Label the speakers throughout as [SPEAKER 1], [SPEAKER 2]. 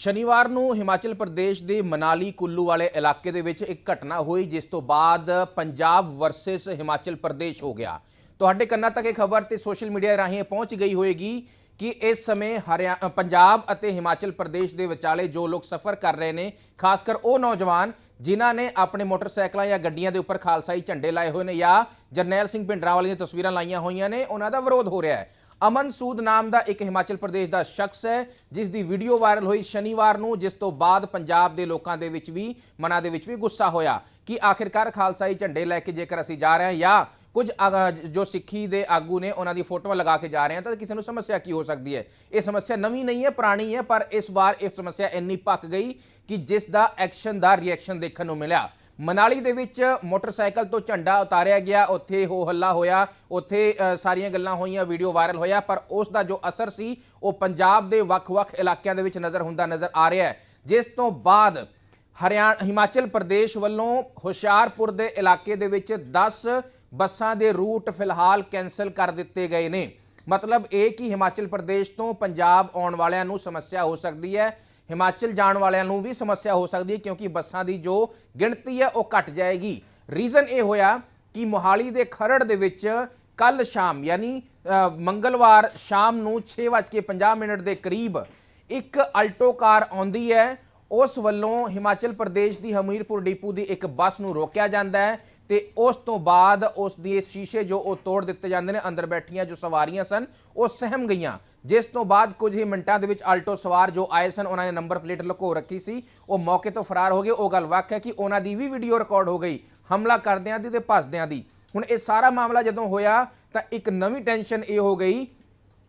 [SPEAKER 1] ਸ਼ਨੀਵਾਰ ਨੂੰ ਹਿਮਾਚਲ ਪ੍ਰਦੇਸ਼ ਦੇ ਮਨਾਲੀ ਕੁੱਲੂ ਵਾਲੇ ਇਲਾਕੇ ਦੇ ਵਿੱਚ ਇੱਕ ਘਟਨਾ ਹੋਈ, ਜਿਸ ਤੋਂ ਬਾਅਦ ਪੰਜਾਬ ਵਰਸਸ ਹਿਮਾਚਲ ਪ੍ਰਦੇਸ਼ ਹੋ ਗਿਆ। ਤੁਹਾਡੇ ਕੰਨਾਂ ਤੱਕ ਇਹ ਖਬਰ ਤੇ ਸੋਸ਼ਲ ਮੀਡੀਆ ਰਾਹੀਂ ਇਹ ਪਹੁੰਚ ਗਈ ਹੋਏਗੀ ਕਿ ਇਸ ਸਮੇਂ ਹਰਿਆ ਪੰਜਾਬ ਅਤੇ ਹਿਮਾਚਲ ਪ੍ਰਦੇਸ਼ ਦੇ ਵਿਚਾਲੇ ਜੋ ਲੋਕ ਸਫ਼ਰ ਕਰ ਰਹੇ ਨੇ, ਖਾਸ ਕਰ ਉਹ ਨੌਜਵਾਨ ਜਿਨ੍ਹਾਂ ਨੇ ਆਪਣੇ ਮੋਟਰਸਾਈਕਲਾਂ ਜਾਂ ਗੱਡੀਆਂ ਦੇ ਉੱਪਰ ਖਾਲਸਾਈ ਝੰਡੇ ਲਾਏ ਹੋਏ ਨੇ ਜਾਂ ਜਰਨੈਲ ਸਿੰਘ ਭਿੰਡਰਾਂਵਾਲੇ ਦੀਆਂ ਤਸਵੀਰਾਂ ਲਾਈਆਂ ਹੋਈਆਂ ਨੇ, ਉਹਨਾਂ ਦਾ ਵਿਰੋਧ ਹੋ ਰਿਹਾ ਹੈ। ਅਮਨ ਸੂਦ ਨਾਮ ਦਾ ਇੱਕ ਹਿਮਾਚਲ ਪ੍ਰਦੇਸ਼ ਦਾ ਸ਼ਖਸ ਹੈ, ਜਿਸ ਦੀ ਵੀਡੀਓ ਵਾਇਰਲ ਹੋਈ ਸ਼ਨੀਵਾਰ ਨੂੰ, ਜਿਸ ਤੋਂ ਬਾਅਦ ਪੰਜਾਬ ਦੇ ਲੋਕਾਂ ਦੇ ਵਿੱਚ ਵੀ, ਮਨਾਂ ਦੇ ਵਿੱਚ ਵੀ ਗੁੱਸਾ ਹੋਇਆ ਕਿ ਆਖਿਰਕਾਰ ਖਾਲਸਾਈ ਝੰਡੇ ਲੈ ਕੇ ਜੇਕਰ ਅਸੀਂ ਜਾ ਰਹੇ ਹਾਂ ਜਾਂ ਕੁਝ ਜੋ ਸਿੱਖੀ ਦੇ ਆਗੂ ਨੇ ਉਹਨਾਂ ਦੀ ਫੋਟੋਆਂ ਲਗਾ ਕੇ ਜਾ ਰਹੇ ਹਾਂ ਤਾਂ ਕਿਸੇ ਨੂੰ ਸਮੱਸਿਆ ਕੀ ਹੋ ਸਕਦੀ ਹੈ? ਇਹ ਸਮੱਸਿਆ ਨਵੀਂ ਨਹੀਂ ਹੈ, ਪੁਰਾਣੀ ਹੈ, ਪਰ ਇਸ ਵਾਰ ਇਹ ਸਮੱਸਿਆ ਇੰਨੀ ਪੱਕ ਗਈ ਕਿ ਜਿਸ ਦਾ ਐਕਸ਼ਨ ਦਾ ਰਿਐਕਸ਼ਨ ਦੇਖਣ ਨੂੰ ਮਿਲਿਆ। ਮਨਾਲੀ ਦੇ ਵਿੱਚ ਮੋਟਰਸਾਈਕਲ ਤੋਂ ਝੰਡਾ ਉਤਾਰਿਆ ਗਿਆ, ਉੱਥੇ ਹੋ ਹੱਲਾ ਹੋਇਆ, ਉੱਥੇ ਸਾਰੀਆਂ ਗੱਲਾਂ ਹੋਈਆਂ ਵੀਡੀਓ ਵਾਇਰਲ ਹੋਇਆ, ਪਰ ਉਸ ਦਾ ਜੋ ਅਸਰ ਸੀ, ਉਹ ਪੰਜਾਬ ਦੇ ਵੱਖ-ਵੱਖ ਇਲਾਕਿਆਂ ਦੇ ਵਿੱਚ ਨਜ਼ਰ ਹੁੰਦਾ ਨਜ਼ਰ ਆ ਰਿਹਾ ਹੈ। ਜਿਸ ਤੋਂ ਬਾਅਦ ਹਰਿਆਣਾ ਹਿਮਾਚਲ ਪ੍ਰਦੇਸ਼ ਵੱਲੋਂ ਹੁਸ਼ਿਆਰਪੁਰ ਦੇ ਇਲਾਕੇ ਦੇ ਵਿੱਚ 10 ਬੱਸਾਂ ਦੇ ਰੂਟ ਫਿਲਹਾਲ ਕੈਨਸਲ ਕਰ ਦਿੱਤੇ ਗਏ ਨੇ। ਮਤਲਬ ਇਹ ਕਿ ਹਿਮਾਚਲ ਪ੍ਰਦੇਸ਼ ਤੋਂ ਪੰਜਾਬ ਆਉਣ ਵਾਲਿਆਂ ਨੂੰ ਸਮੱਸਿਆ ਹੋ ਸਕਦੀ ਹੈ। ਹਿਮਾਚਲ ਜਾਣ ਵਾਲਿਆਂ ਨੂੰ ਵੀ ਸਮੱਸਿਆ ਹੋ ਸਕਦੀ ਹੈ ਕਿਉਂਕਿ ਬੱਸਾਂ ਦੀ ਜੋ ਗਿਣਤੀ ਹੈ ਉਹ ਘਟ ਜਾਏਗੀ। ਰੀਜ਼ਨ ਇਹ ਹੋਇਆ ਕਿ ਮੋਹਾਲੀ ਦੇ ਖਰੜ ਦੇ ਵਿੱਚ ਕੱਲ ਸ਼ਾਮ ਯਾਨੀ ਮੰਗਲਵਾਰ ਸ਼ਾਮ ਨੂੰ 6:50 ਮਿੰਟ ਦੇ ਕਰੀਬ ਇੱਕ ਅਲਟੋ ਕਾਰ ਆਉਂਦੀ ਹੈ। ਉਸ ਵੱਲੋਂ ਹਿਮਾਚਲ ਪ੍ਰਦੇਸ਼ ਦੀ ਹਮੀਰਪੁਰ ਡਿਪੂ ਦੀ ਇੱਕ ਬੱਸ ਨੂੰ ਰੋਕਿਆ ਜਾਂਦਾ ਹੈ ਤੇ ਉਸ ਤੋਂ ਬਾਅਦ ਉਸ ਦੇ ਸ਼ੀਸ਼ੇ ਜੋ ਉਹ ਤੋੜ ਦਿੱਤੇ ਜਾਂਦੇ ਨੇ, ਅੰਦਰ ਬੈਠੀਆਂ ਜੋ ਸਵਾਰੀਆਂ ਸਨ, ਉਹ ਸਹਿਮ ਗਈਆਂ। ਜਿਸ ਤੋਂ ਬਾਅਦ ਕੁਝ ਹੀ ਮਿੰਟਾਂ ਦੇ ਵਿੱਚ ਆਲਟੋ ਸਵਾਰ ਜੋ ਆਏ ਸਨ, ਉਹਨਾਂ ਨੇ ਨੰਬਰ ਪਲੇਟ ਲੁਕੋ ਰੱਖੀ ਸੀ। ਉਹ ਮੌਕੇ ਤੋਂ ਫਰਾਰ ਹੋ ਗਏ। ਉਹ ਗੱਲ ਵੱਖ ਹੈ ਕਿ ਉਹਨਾਂ ਦੀ ਵੀ ਵੀਡੀਓ ਰਿਕਾਰਡ ਹੋ ਗਈ, ਹਮਲਾ ਕਰਦਿਆਂ ਦੀ ਤੇ ਭੱਜਦਿਆਂ ਦੀ। ਹੁਣ ਇਹ ਸਾਰਾ ਮਾਮਲਾ ਜਦੋਂ ਹੋਇਆ ਤਾਂ ਇੱਕ ਨਵੀਂ ਟੈਨਸ਼ਨ ਇਹ ਹੋ ਗਈ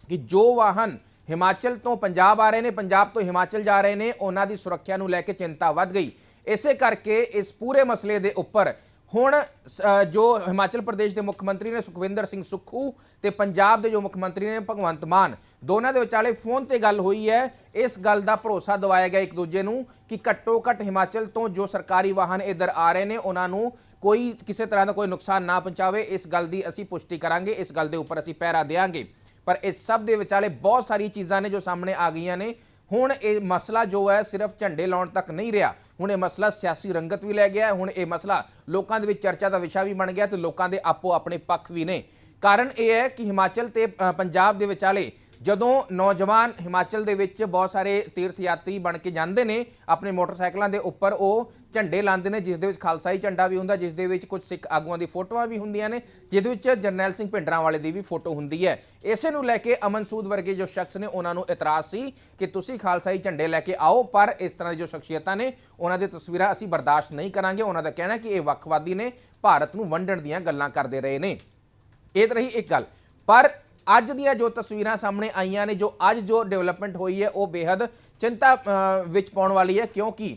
[SPEAKER 1] ਕਿ ਜੋ ਵਾਹਨ ਹਿਮਾਚਲ ਤੋਂ ਪੰਜਾਬ ਆ ਰਹੇ ਨੇ ਪੰਜਾਬ ਤੋਂ ਹਿਮਾਚਲ ਜਾ ਰਹੇ ਨੇ ਉਹਨਾਂ ਦੀ ਸੁਰੱਖਿਆ ਨੂੰ ਲੈ ਕੇ ਚਿੰਤਾ ਵੱਧ ਗਈ। ਇਸੇ ਕਰਕੇ ਇਸ ਪੂਰੇ ਮਸਲੇ ਦੇ ਉੱਪਰ ਹੁਣ ਅ, ਜੋ ਹਿਮਾਚਲ ਪ੍ਰਦੇਸ਼ ਦੇ ਮੁੱਖ ਮੰਤਰੀ ਨੇ ਸੁਖਵਿੰਦਰ ਸਿੰਘ ਸੁੱਖੂ ਤੇ ਪੰਜਾਬ ਦੇ ਜੋ ਮੁੱਖ ਮੰਤਰੀ ਨੇ ਭਗਵੰਤ ਮਾਨ ਦੋਨਾਂ ਦੇ ਵਿਚਾਲੇ ਫੋਨ ਤੇ ਗੱਲ ਹੋਈ ਹੈ। ਇਸ ਗੱਲ ਦਾ ਭਰੋਸਾ ਦਿਵਾਇਆ ਗਿਆ ਇੱਕ ਦੂਜੇ ਨੂੰ ਕਿ ਘੱਟੋ ਘੱਟ ਹਿਮਾਚਲ ਤੋਂ ਜੋ ਸਰਕਾਰੀ ਵਾਹਨ ਇੱਧਰ ਆ ਰਹੇ ਨੇ ਉਹਨਾਂ ਨੂੰ ਕੋਈ ਕਿਸੇ ਤਰ੍ਹਾਂ ਦਾ ਕੋਈ ਨੁਕਸਾਨ ਨਾ ਪਹੁੰਚਾਵੇ। ਇਸ ਗੱਲ ਦੀ ਅਸੀਂ ਪੁਸ਼ਟੀ ਕਰਾਂਗੇ ਇਸ ਗੱਲ ਦੇ ਉੱਪਰ ਅਸੀਂ ਪਹਿਰਾ ਦੇਵਾਂਗੇ ਪਰ ਇਹ ਸਭ ਦੇ ਵਿਚਾਲੇ ਬਹੁਤ ਸਾਰੀ ਚੀਜ਼ਾਂ ਨੇ ਜੋ ਸਾਹਮਣੇ ਆ ਗਈਆਂ ਨੇ। ਹੁਣ ਇਹ ਮਸਲਾ ਜੋ ਹੈ ਸਿਰਫ ਝੰਡੇ ਲਾਉਣ ਤੱਕ ਨਹੀਂ ਰਿਹਾ। ਹੁਣ ਇਹ ਮਸਲਾ ਸਿਆਸੀ ਰੰਗਤ ਵੀ ਲੈ ਗਿਆ ਹੁਣ ਇਹ ਮਸਲਾ ਲੋਕਾਂ ਦੇ ਵਿੱਚ ਚਰਚਾ ਦਾ ਵਿਸ਼ਾ ਵੀ ਬਣ ਗਿਆ ਤੇ ਲੋਕਾਂ ਦੇ ਆਪੋ ਆਪਣੇ ਪੱਖ ਵੀ ਨੇ। ਕਾਰਨ ਇਹ ਹੈ ਕਿ ਹਿਮਾਚਲ ਤੇ ਪੰਜਾਬ ਦੇ ਵਿਚਾਲੇ ਜਦੋਂ ਨੌਜਵਾਨ ਹਿਮਾਚਲ ਦੇ ਵਿੱਚ ਬਹੁਤ ਸਾਰੇ ਤੀਰਥ ਯਾਤਰੀ ਬਣ ਕੇ ਜਾਂਦੇ ਨੇ ਆਪਣੇ ਮੋਟਰਸਾਈਕਲਾਂ ਦੇ ਉੱਪਰ, ਉਹ ਝੰਡੇ ਲਾਉਂਦੇ ਨੇ, ਜਿਸ ਦੇ ਵਿੱਚ ਖਾਲਸਾਈ ਝੰਡਾ ਵੀ ਹੁੰਦਾ, ਜਿਸ ਦੇ ਵਿੱਚ ਕੁਝ ਸਿੱਖ ਆਗੂਆਂ ਦੀ ਫੋਟੋਆਂ ਵੀ ਹੁੰਦੀਆਂ ਨੇ, ਜਿਹਦੇ ਵਿੱਚ ਜਰਨੈਲ ਸਿੰਘ ਭਿੰਡਰਾਂ ਵਾਲੇ ਦੀ ਵੀ ਫੋਟੋ ਹੁੰਦੀ ਹੈ। ਇਸੇ ਨੂੰ ਲੈ ਕੇ ਅਮਨ ਸੂਦ ਵਰਗੇ ਜੋ ਸ਼ਖਸ ਨੇ, ਉਹਨਾਂ ਨੂੰ ਇਤਰਾਜ਼ ਸੀ ਕਿ ਤੁਸੀਂ ਖਾਲਸਾਈ ਝੰਡੇ ਲੈ ਕੇ ਆਓ, ਪਰ ਇਸ ਤਰ੍ਹਾਂ ਦੀ ਜੋ ਸ਼ਖਸੀਅਤਾਂ ਨੇ, ਉਹਨਾਂ ਦੀ ਤਸਵੀਰਾਂ ਅਸੀਂ ਬਰਦਾਸ਼ਤ ਨਹੀਂ ਕਰਾਂਗੇ। ਉਹਨਾਂ ਦਾ ਕਹਿਣਾ ਕਿ ਇਹ ਵੱਖਵਾਦੀ ਨੇ ਭਾਰਤ ਨੂੰ ਵੰਡਣ ਦੀਆਂ ਗੱਲਾਂ ਕਰਦੇ ਰਹੇ ਨੇ। ਇਹ ਤਾਂ ਰਹੀ ਇੱਕ ਗੱਲ। ਪਰ ਅੱਜ ਦੀਆਂ ਜੋ ਤਸਵੀਰਾਂ ਸਾਹਮਣੇ ਆਈਆਂ ਨੇ, ਜੋ ਅੱਜ ਜੋ ਡਿਵੈਲਪਮੈਂਟ ਹੋਈ ਹੈ, ਉਹ ਬੇहद ਚਿੰਤਾ ਵਿੱਚ ਪਾਉਣ ਵਾਲੀ ਹੈ, ਕਿਉਂਕਿ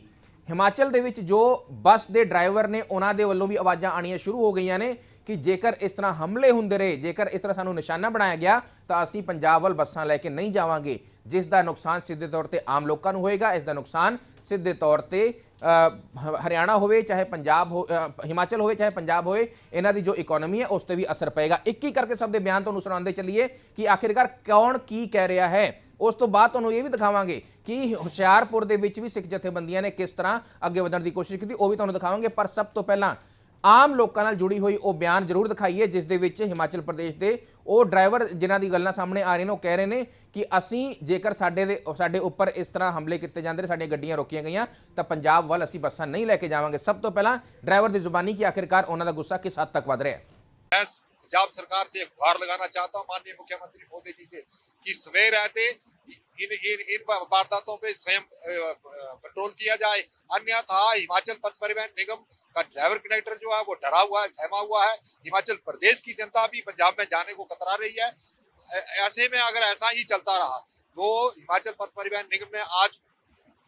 [SPEAKER 1] ਹਿਮਾਚਲ ਦੇ ਵਿੱਚ ਜੋ ਬੱਸ ਦੇ ਡਰਾਈਵਰ ਨੇ ਉਹਨਾਂ ਦੇ ਵੱਲੋਂ ਵੀ ਆਵਾਜ਼ਾਂ ਆਣੀਆਂ ਸ਼ੁਰੂ ਹੋ ਗਈਆਂ ਨੇ ਕਿ ਜੇਕਰ ਇਸ ਤਰ੍ਹਾਂ ਹਮਲੇ ਹੁੰਦੇ ਰਹੇ, ਜੇਕਰ ਇਸ ਤਰ੍ਹਾਂ ਸਾਨੂੰ ਨਿਸ਼ਾਨਾ ਬਣਾਇਆ ਗਿਆ, ਤਾਂ ਅਸੀਂ ਪੰਜਾਬ ਵੱਲ ਬੱਸਾਂ ਲੈ ਕੇ ਨਹੀਂ ਜਾਵਾਂਗੇ, ਜਿਸ ਦਾ ਨੁਕਸਾਨ ਸਿੱਧੇ ਤੌਰ ਤੇ ਆਮ ਲੋਕਾਂ ਨੂੰ ਹੋਏਗਾ। ਇਸ ਦਾ ਨੁਕਸਾਨ ਸਿੱਧੇ ਤੌਰ ਤੇ ਹ- ਹਰਿਆਣਾ ਹੋਵੇ, ਚਾਹੇ ਪੰਜਾਬ ਹੋ ਹਿਮਾਚਲ ਹੋਵੇ, ਚਾਹੇ ਪੰਜਾਬ ਹੋਵੇ, ਇਹਨਾਂ ਦੀ ਜੋ ਇਕਨੋਮੀ ਹੈ, ਉਸ ਤੇ ਵੀ ਅਸਰ ਪਏਗਾ। ਇੱਕ ਹੀ ਕਰਕੇ ਸਭ ਦੇ ਬਿਆਨ ਤੁਹਾਨੂੰ ਸੁਣਾਉਂਦੇ ਚੱਲੀਏ ਕਿ ਆਖਿਰਕਾਰ ਕੌਣ ਕੀ ਕਹਿ ਰਿਹਾ ਹੈ। ਉਸ ਤੋਂ ਬਾਅਦ ਤੁਹਾਨੂੰ ਇਹ ਵੀ ਦਿਖਾਵਾਂਗੇ ਕਿ ਹੁਸ਼ਿਆਰਪੁਰ ਦੇ ਵਿੱਚ ਵੀ ਸਿੱਖ ਜਥੇਬੰਦੀਆਂ ਨੇ ਕਿਸ ਤਰ੍ਹਾਂ ਅੱਗੇ ਵਧਣ ਦੀ ਕੋਸ਼ਿਸ਼ ਕੀਤੀ, ਉਹ ਵੀ ਤੁਹਾਨੂੰ ਦਿਖਾਵਾਂਗੇ। ਪਰ ਸਭ ਤੋਂ ਪਹਿਲਾਂ ਆਮ ਲੋਕਾਂ ਨਾਲ ਜੁੜੀ ਹੋਈ ਉਹ ਬਿਆਨ ਜ਼ਰੂਰ ਦਿਖਾਈਏ, ਜਿਸ ਦੇ ਵਿੱਚ ਹਿਮਾਚਲ ਪ੍ਰਦੇਸ਼ ਦੇ ਉਹ ਡਰਾਈਵਰ ਜਿਨ੍ਹਾਂ ਦੀ ਗੱਲਾਂ ਸਾਹਮਣੇ ਆ ਰਹੀਆਂ ਨੇ, ਉਹ ਕਹਿ ਰਹੇ ਨੇ ਕਿ ਅਸੀਂ ਜੇਕਰ ਸਾਡੇ ਦੇ, ਸਾਡੇ ਉੱਪਰ ਇਸ ਤਰ੍ਹਾਂ ਹਮਲੇ ਕੀਤੇ ਜਾਂਦੇ ਨੇ, ਸਾਡੀਆਂ ਗੱਡੀਆਂ ਰੋਕੀਆਂ ਗਈਆਂ, ਤਾਂ ਪੰਜਾਬ ਵੱਲ ਅਸੀਂ ਬੱਸਾਂ ਨਹੀਂ ਲੈ ਕੇ ਜਾਵਾਂਗੇ। ਸਭ ਤੋਂ ਪਹਿਲਾਂ ਡਰਾਈਵਰ ਦੀ ਜ਼ੁਬਾਨੀ ਕਿ ਆਖਿਰਕਾਰ ਉਹਨਾਂ ਦਾ ਗੁੱਸਾ ਕਿਸ ਹੱਦ ਤੱਕ ਵਧ ਰਿਹਾ ਹੈ?
[SPEAKER 2] पंजाब सरकार से एक गुहार लगाना चाहता हूँ। माननीय मुख्यमंत्री मोदी जी से कि समय रहते इन इन इन वारदातों पे स्वयं कंट्रोल किया जाए। अन्यथा हिमाचल पथ परिवहन निगम का ड्राइवर कंडक्टर जो है, वो डरा हुआ है, सहमा हुआ है। हिमाचल प्रदेश की जनता भी पंजाब में जाने को कतरा रही है। ऐसे में अगर ऐसा ही चलता रहा तो हिमाचल पथ परिवहन निगम ने आज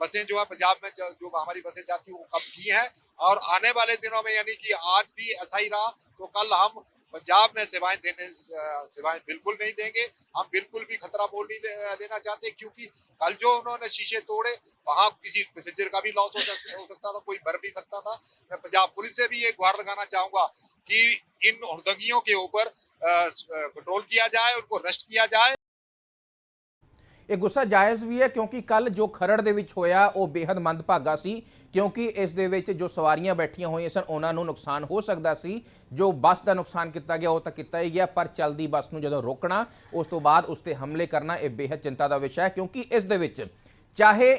[SPEAKER 2] बसें जो है, पंजाब में जो हमारी बसें जाती है, वो कम की हैं। और आने वाले दिनों में यानी कि आज भी ऐसा ही रहा। तो कल हम पंजाब में सेवाएँ देने सेवाएँ बिल्कुल नहीं देंगे। हम बिल्कुल भी खतरा बोल नहीं लेना चाहते क्योंकि कल जो उन्होंने शीशे तोड़े, वहाँ किसी पैसेंजर का भी लॉस हो सकता हो सकता था, कोई मर भी सकता था। मैं पंजाब पुलिस से भी ये गुहार लगाना चाहूँगा कि इन हड़दगियों के ऊपर कंट्रोल किया जाए, उनको रेस्ट किया जाए।
[SPEAKER 1] ਇਹ ਗੁੱਸਾ ਜਾਇਜ਼ ਵੀ ਹੈ ਕਿਉਂਕਿ ਕੱਲ ਜੋ ਖਰੜ ਦੇ ਵਿੱਚ ਹੋਇਆ, ਉਹ ਬੇहद ਮੰਦਭਾਗਾ ਸੀ ਕਿਉਂਕਿ ਇਸ ਦੇ ਵਿੱਚ ਜੋ ਸਵਾਰੀਆਂ ਬੈਠੀਆਂ ਹੋਈਆਂ ਸਨ, ਉਹਨਾਂ ਨੂੰ ਨੁਕਸਾਨ ਹੋ ਸਕਦਾ ਸੀ। ਜੋ ਬੱਸ ਦਾ ਨੁਕਸਾਨ ਕੀਤਾ ਗਿਆ, ਉਹ ਤਾਂ ਕੀਤਾ ਹੀ ਗਿਆ, ਪਰ ਚੱਲਦੀ ਬੱਸ ਨੂੰ ਜਦੋਂ ਰੋਕਣਾ, ਉਸ ਤੋਂ ਬਾਅਦ ਉਸ ਤੇ ਹਮਲੇ ਕਰਨਾ, ਇਹ ਬੇहद ਚਿੰਤਾ ਦਾ ਵਿਸ਼ਾ ਹੈ ਕਿਉਂਕਿ ਇਸ ਦੇ ਵਿੱਚ ਚਾਹੇ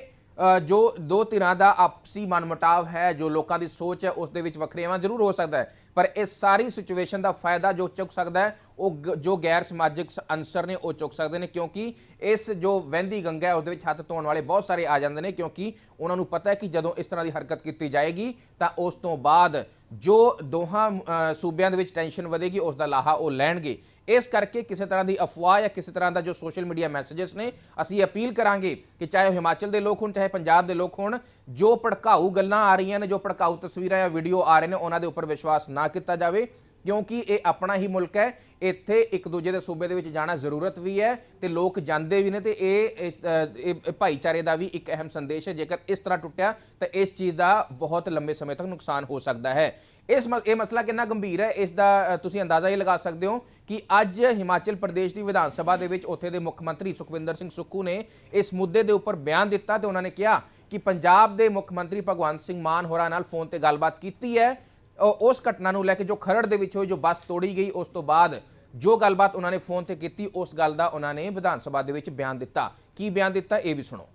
[SPEAKER 1] ਜੋ ਦੋ ਧਿਰਾਂ ਦਾ ਆਪਸੀ ਮਨਮਟਾਵ ਹੈ, ਜੋ ਲੋਕਾਂ ਦੀ ਸੋਚ ਹੈ, ਉਸ ਦੇ ਵਿੱਚ ਵੱਖਰੇਵਾਂ ਜ਼ਰੂਰ ਹੋ ਸਕਦਾ ਹੈ। ਪਰ ਇਹ ਸਾਰੀ ਸਿਚੁਏਸ਼ਨ ਦਾ ਫਾਇਦਾ ਜੋ ਚੁੱਕ ਸਕਦਾ ਹੈ, ਉਹ ਗ- ਜੋ ਗੈਰ ਸਮਾਜਿਕ ਸ- ਅਨਸਰ ਨੇ, ਉਹ ਚੁੱਕ ਸਕਦੇ ਨੇ ਕਿਉਂਕਿ ਇਸ ਜੋ ਵਹਿੰਦੀ ਗੰਗਾ ਹੈ ਉਸ ਵਿੱਚ ਹੱਥ ਧੋਣ ਵਾਲੇ ਬਹੁਤ ਸਾਰੇ ਆ ਜਾਂਦੇ ਨੇ ਕਿਉਂਕਿ ਉਹਨਾਂ ਨੂੰ ਪਤਾ ਹੈ ਕਿ ਜਦੋਂ ਇਸ ਤਰ੍ਹਾਂ ਦੀ ਹਰਕਤ ਕੀਤੀ ਜਾਏਗੀ, ਤਾਂ ਉਸ ਤੋਂ ਬਾਅਦ ਜੋ ਦੋਹਾਂ ਸੂਬਿਆਂ ਦੇ ਵਿੱਚ ਟੈਨਸ਼ਨ ਵਧੇਗੀ, ਉਸ ਦਾ ਲਾਹਾ ਉਹ ਲੈਣਗੇ। ਇਸ ਕਰਕੇ ਕਿਸੇ ਤਰ੍ਹਾਂ ਦੀ ਅਫਵਾਹ ਜਾਂ ਕਿਸੇ ਤਰ੍ਹਾਂ ਦਾ ਜੋ ਸੋਸ਼ਲ ਮੀਡੀਆ ਮੈਸੇजेस ਨੇ, ਅਸੀਂ ਅਪੀਲ ਕਰਾਂਗੇ ਕਿ ਚਾਹੇ ਉਹ ਹਿਮਾਚਲ ਦੇ ਲੋਕ ਹੋਣ, ਚਾਹੇ ਪੰਜਾਬ ਦੇ ਲੋਕ ਹੋਣ, ਜੋ ਭੜਕਾਊ ਗੱਲਾਂ ਆ ਰਹੀਆਂ ਨੇ, ਜੋ ਭੜਕਾਊ ਤਸਵੀਰਾਂ ਜਾਂ ਵੀਡੀਓ ਆ ਰਹੇ ਨੇ, ਉਹਨਾਂ ਦੇ ਉੱਪਰ ਵਿਸ਼ਵਾਸ ਨਾ ਕੀਤਾ ਜਾਵੇ, ਕਿਉਂਕਿ ਇਹ ਆਪਣਾ ਹੀ ਮੁਲਕ ਹੈ, ਇੱਥੇ ਇੱਕ ਦੂਜੇ ਦੇ ਸੂਬੇ ਦੇ ਵਿੱਚ ਜਾਣਾ ਜ਼ਰੂਰਤ ਵੀ ਹੈ ਤੇ ਲੋਕ ਜਾਂਦੇ ਵੀ ਨੇ ਤੇ ਇਹ ਭਾਈਚਾਰੇ ਦਾ ਵੀ ਇੱਕ ਅਹਿਮ ਸੰਦੇਸ਼ ਹੈ, ਜੇਕਰ ਇਸ ਤਰ੍ਹਾਂ ਟੁੱਟਿਆ ਤਾਂ ਇਸ ਚੀਜ਼ ਦਾ ਬਹੁਤ ਲੰਬੇ ਸਮੇਂ ਤੱਕ ਨੁਕਸਾਨ ਹੋ ਸਕਦਾ ਹੈ। ਇਸ ਇਹ ਮਸਲਾ ਕਿੰਨਾ ਗੰਭੀਰ ਹੈ, ਇਸ ਦਾ ਤੁਸੀਂ ਅੰਦਾਜ਼ਾ ਇਹ ਲਗਾ ਸਕਦੇ ਹੋ ਕਿ ਅੱਜ ਹਿਮਾਚਲ ਪ੍ਰਦੇਸ਼ ਦੀ ਵਿਧਾਨ ਸਭਾ ਦੇ ਵਿੱਚ ਉੱਥੇ ਦੇ ਮੁੱਖ ਮੰਤਰੀ ਸੁਖਵਿੰਦਰ ਸਿੰਘ ਸੁੱਖੂ ਨੇ ਇਸ ਮੁੱਦੇ ਦੇ ਉੱਪਰ ਬਿਆਨ ਦਿੱਤਾ ਤੇ ਉਹਨਾਂ ਨੇ ਕਿਹਾ ਕਿ ਪੰਜਾਬ ਦੇ ਮੁੱਖ ਮੰਤਰੀ ਭਗਵੰਤ ਸਿੰਘ ਮਾਨ ਹੋਰਾਂ ਨਾਲ ਫੋਨ ਤੇ ਗੱਲਬਾਤ ਕੀਤੀ ਹੈ ਉਸ ਘਟਨਾ ਨੂੰ ਲੈ ਕੇ ਜੋ ਖਰੜ ਦੇ ਵਿੱਚ ਹੋਈ ਜੋ ਬੱਸ ਤੋੜੀ ਗਈ ਉਸ ਤੋਂ ਬਾਅਦ ਜੋ ਗੱਲਬਾਤ ਉਹਨਾਂ ਨੇ ਫੋਨ ਤੇ ਕੀਤੀ ਉਸ ਗੱਲ ਦਾ ਉਹਨਾਂ ਨੇ ਵਿਧਾਨ ਸਭਾ ਦੇ ਵਿੱਚ ਬਿਆਨ ਦਿੱਤਾ ਕੀ ਬਿਆਨ ਦਿੱਤਾ ਇਹ ਵੀ ਸੁਣੋ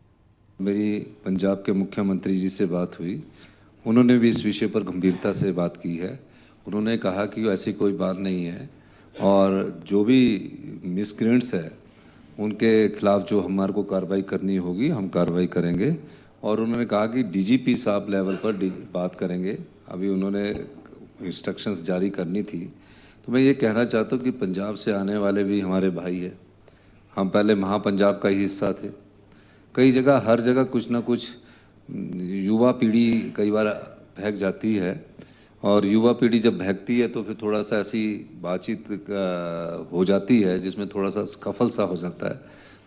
[SPEAKER 3] मेरी पंजाब के मुख्यमंत्री जी से बात हुई उन्होंने भी इस विषय पर गंभीरता से बात की है उन्होंने कहा कि ऐसी कोई बात नहीं है और जो भी मिसक्रेंट्स है उनके खिलाफ जो हमारे को कार्रवाई करनी होगी हम कार्रवाई करेंगे और उन्होंने कहा कि डीजीपी साहब लेवल पर डी- बात करेंगे अभी उन्होंने इंस्ट्रक्शंस जारी करनी थी। तो मैं ये कहना चाहता हूँ कि पंजाब से आने वाले भी हमारे भाई हैं। हम पहले महापंजाब का ही हिस्सा थे। कई जगह हर जगह कुछ ना कुछ हम्म, युवा पीढ़ी कई बार बहक जाती है। और युवा पीढ़ी जब बहकती है तो फिर थोड़ा सा ऐसी बातचीत हो जाती है जिसमें थोड़ा सा स्कफल सा हो जाता है।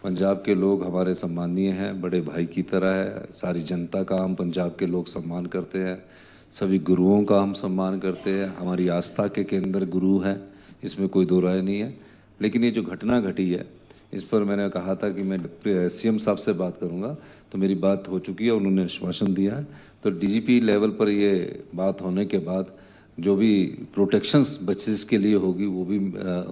[SPEAKER 3] पंजाब के लोग हमारे सम्मानीय हैं बड़े भाई की तरह है सारी जनता का हम पंजाब के लोग सम्मान करते हैं। सभी गुरुओं का हम सम्मान करते हैं। हमारी आस्था के केंद्र गुरु हैं। इसमें कोई दो राय नहीं है। लेकिन ये जो घटना घटी है, इस पर मैंने कहा था कि मैं सीएम साहब से बात करूँगा। तो मेरी बात हो चुकी है उन्होंने आश्वासन दिया है। तो डीजीपी लेवल पर ये बात होने के बाद जो भी प्रोटेक्शंस बच्चेस के लिए होगी, वो भी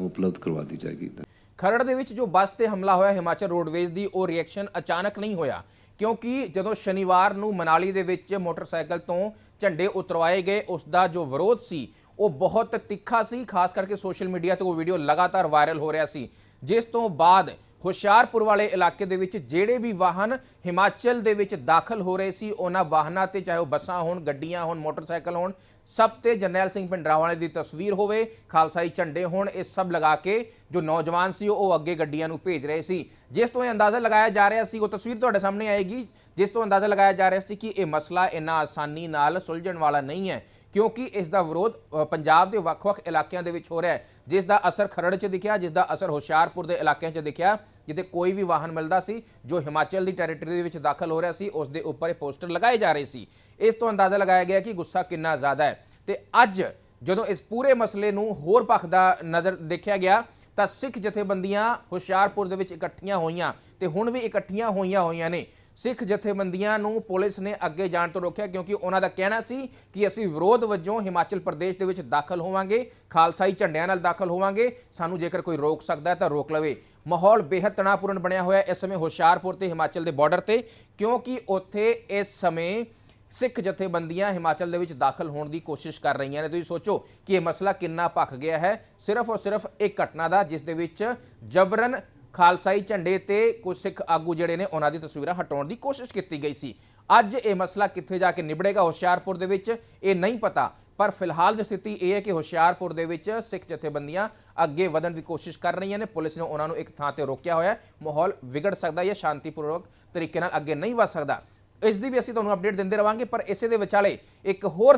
[SPEAKER 3] उपलब्ध करवा दी जाएगी।
[SPEAKER 1] ਖਰੜ ਦੇ ਵਿੱਚ ਜੋ ਬੱਸ ਤੇ ਹਮਲਾ ਹੋਇਆ ਹਿਮਾਚਲ ਰੋਡਵੇਜ਼ ਦੀ, ਉਹ ਰਿਐਕਸ਼ਨ ਅਚਾਨਕ ਨਹੀਂ ਹੋਇਆ। ਕਿਉਂਕਿ ਜਦੋਂ ਸ਼ਨੀਵਾਰ ਨੂੰ ਮਨਾਲੀ ਦੇ ਵਿੱਚ ਮੋਟਰਸਾਈਕਲ ਤੋਂ ਝੰਡੇ ਉਤਰਵਾਏ ਗਏ, ਉਸ ਦਾ ਜੋ ਵਿਰੋਧ ਸੀ, ਉਹ ਬਹੁਤ ਤਿੱਖਾ ਸੀ। ਖਾਸ ਕਰਕੇ ਸੋਸ਼ਲ ਮੀਡੀਆ ਤੇ ਉਹ ਵੀਡੀਓ ਲਗਾਤਾਰ ਵਾਇਰਲ ਹੋ ਰਿਹਾ ਸੀ। ਜਿਸ ਤੋਂ ਬਾਅਦ ਹੁਸ਼ਿਆਰਪੁਰ ਵਾਲੇ ਇਲਾਕੇ ਦੇ ਵਿੱਚ ਜਿਹੜੇ ਵੀ ਵਾਹਨ ਹਿਮਾਚਲ ਦੇ ਵਿੱਚ ਦਾਖਲ ਹੋ ਰਹੇ ਸੀ, ਉਹਨਾਂ ਵਾਹਨਾਂ ਤੇ ਚਾਹੇ ਉਹ ਬੱਸਾਂ ਹੋਣ, ਗੱਡੀਆਂ ਹੋਣ, ਮੋਟਰਸਾਈਕਲ ਹੋਣ ਸਭ ਤੇ ਜਰਨੈਲ ਸਿੰਘ ਭਿੰਡਰਾਵਾਲੇ ਦੀ ਤਸਵੀਰ ਹੋਵੇ, ਖਾਲਸਾਈ ਝੰਡੇ ਹੋਣ, ਇਹ ਸਭ ਲਗਾ ਕੇ ਜੋ ਨੌਜਵਾਨ ਸੀ, ਉਹ ਅੱਗੇ ਗੱਡੀਆਂ ਨੂੰ ਭੇਜ ਰਹੇ ਸੀ। ਜਿਸ ਤੋਂ ਇਹ ਅੰਦਾਜ਼ਾ ਲਗਾਇਆ ਜਾ ਰਿਹਾ ਸੀ, ਉਹ ਤਸਵੀਰ ਤੁਹਾਡੇ ਸਾਹਮਣੇ ਆਏਗੀ। ਜਿਸ ਤੋਂ ਅੰਦਾਜ਼ਾ ਲਗਾਇਆ ਜਾ ਰਿਹਾ ਸੀ ਕਿ ਇਹ ਮਸਲਾ ਇੰਨਾ ਆਸਾਨੀ ਨਾਲ ਸੁਲਝਣ ਵਾਲਾ ਨਹੀਂ ਹੈ, ਕਿਉਂਕਿ ਇਸ ਦਾ ਵਿਰੋਧ ਪੰਜਾਬ ਦੇ ਵੱਖ-ਵੱਖ ਇਲਾਕਿਆਂ ਦੇ ਵਿੱਚ ਹੋ ਰਿਹਾ ਹੈ। ਜਿਸ ਦਾ ਅਸਰ ਖਰੜ 'ਚ ਦਿਖਿਆ, ਜਿਸ ਦਾ ਅਸਰ ਹੁਸ਼ਿਆਰਪੁਰ ਦੇ ਇਲਾਕਿਆਂ 'ਚ ਦਿਖਿਆ ਜਿੱਥੇ ਕੋਈ ਵੀ ਵਾਹਨ ਮਿਲਦਾ ਸੀ, ਜੋ ਹਿਮਾਚਲ ਦੀ ਟੈਰੀਟਰੀ ਦੇ ਵਿੱਚ ਦਾਖਲ ਹੋ ਰਿਹਾ ਸੀ, ਉਸ ਦੇ ਉੱਪਰ ਇਹ ਪੋਸਟਰ ਲਗਾਏ ਜਾ ਰਹੇ ਸੀ। ਇਸ ਤੋਂ ਅੰਦਾਜ਼ਾ ਲਗਾਇਆ ਗਿਆ ਕਿ ਗੁੱਸਾ ਕਿੰਨਾ ਜ਼ਿਆਦਾ ਹੈ। ਤੇ ਅੱਜ ਜਦੋਂ ਇਸ ਪੂਰੇ ਮਸਲੇ ਨੂੰ ਹੋਰ ਪੱਖ ਦਾ ਨਜ਼ਰ ਦੇਖਿਆ ਗਿਆ ਤਾਂ ਸਿੱਖ ਜਥੇਬੰਦੀਆਂ ਹੁਸ਼ਿਆਰਪੁਰ ਦੇ ਵਿੱਚ ਇਕੱਠੀਆਂ ਹੋਈਆਂ ਤੇ ਹੁਣ ਵੀ ਇਕੱਠੀਆਂ ਹੋਈਆਂ ਹੋਈਆਂ ਨੇ। ਸਿੱਖ ਜਥੇਬੰਦੀਆਂ ਨੂੰ ਪੁਲਿਸ ਨੇ ਅੱਗੇ ਜਾਣ ਤੋਂ ਰੋਕਿਆ ਕਿਉਂਕਿ ਉਹਨਾਂ ਦਾ ਕਹਿਣਾ ਸੀ ਕਿ ਅਸੀਂ ਵਿਰੋਧ ਵਜੋਂ ਹਿਮਾਚਲ ਪ੍ਰਦੇਸ਼ ਦੇ ਵਿੱਚ ਦਾਖਲ ਹੋਵਾਂਗੇ, ਖਾਲਸਾਈ ਝੰਡਿਆਂ ਨਾਲ ਦਾਖਲ ਹੋਵਾਂਗੇ। ਸਾਨੂੰ ਜੇਕਰ ਕੋਈ ਰੋਕ ਸਕਦਾ ਹੈ ਤਾਂ ਰੋਕ ਲਵੇ। ਮਾਹੌਲ ਬੇਹੱਦ ਤਣਾਅਪੂਰਨ ਬਣਿਆ ਹੋਇਆ ਹੈ ਇਸ ਸਮੇਂ ਹੁਸ਼ਿਆਰਪੁਰ ਤੇ ਹਿਮਾਚਲ ਦੇ ਬਾਰਡਰ ਤੇ ਕਿਉਂਕਿ ਉੱਥੇ ਇਸ ਸਮੇਂ ਸਿੱਖ ਜਥੇਬੰਦੀਆਂ ਹਿਮਾਚਲ ਦੇ ਵਿੱਚ ਦਾਖਲ ਹੋਣ ਦੀ ਕੋਸ਼ਿਸ਼ ਕਰ ਰਹੀਆਂ ਨੇ। ਤੁਸੀਂ ਸੋਚੋ ਕਿ ਇਹ ਮਸਲਾ ਕਿੰਨਾ ਭਖ ਗਿਆ ਹੈ। ਸਿਰਫ ਔਰ ਸਿਰਫ ਇੱਕ ਘਟਨਾ ਦਾ, ਜਿਸ ਦੇ ਵਿੱਚ ਜਬਰਨ ਖਾਲਸਾਈ ਝੰਡੇ ਤੇ ਕੁਝ ਸਿੱਖ ਆਗੂ ਜਿਹੜੇ ਨੇ, ਉਹਨਾਂ ਦੀ ਤਸਵੀਰਾਂ ਹਟਾਉਣ ਦੀ ਕੋਸ਼ਿਸ਼ ਕੀਤੀ ਗਈ ਸੀ। ਅੱਜ ਇਹ ਮਸਲਾ ਕਿੱਥੇ ਜਾ ਕੇ ਨਿਬੜੇਗਾ ਹੁਸ਼ਿਆਰਪੁਰ ਦੇ ਵਿੱਚ, ਇਹ ਨਹੀਂ ਪਤਾ। ਪਰ ਫਿਲਹਾਲ ਜੋ ਸਥਿਤੀ ਇਹ ਹੈ ਕਿ ਹੁਸ਼ਿਆਰਪੁਰ ਦੇ ਵਿੱਚ ਸਿੱਖ ਜਥੇਬੰਦੀਆਂ ਅੱਗੇ ਵਧਣ ਦੀ ਕੋਸ਼ਿਸ਼ ਕਰ ਰਹੀਆਂ ਨੇ। ਪੁਲਿਸ ਨੇ ਉਹਨਾਂ ਨੂੰ ਇੱਕ ਥਾਂ ਤੇ ਰੋਕਿਆ ਹੋਇਆ ਹੈ। ਮਾਹੌਲ ਵਿਗੜ ਸਕਦਾ ਹੈ ਜਾਂ ਸ਼ਾਂਤੀਪੂਰਵਕ ਤਰੀਕੇ ਨਾਲ ਅੱਗੇ ਨਹੀਂ ਵਧ ਸਕਦਾ। ਇਸ ਦੀ ਵੀ ਅਸੀਂ ਤੁਹਾਨੂੰ ਅਪਡੇਟ ਦਿੰਦੇ ਰਵਾਂਗੇ, ਪਰ ਇਸੇ ਦੇ ਵਿਚਾਲੇ ਇੱਕ ਹੋਰ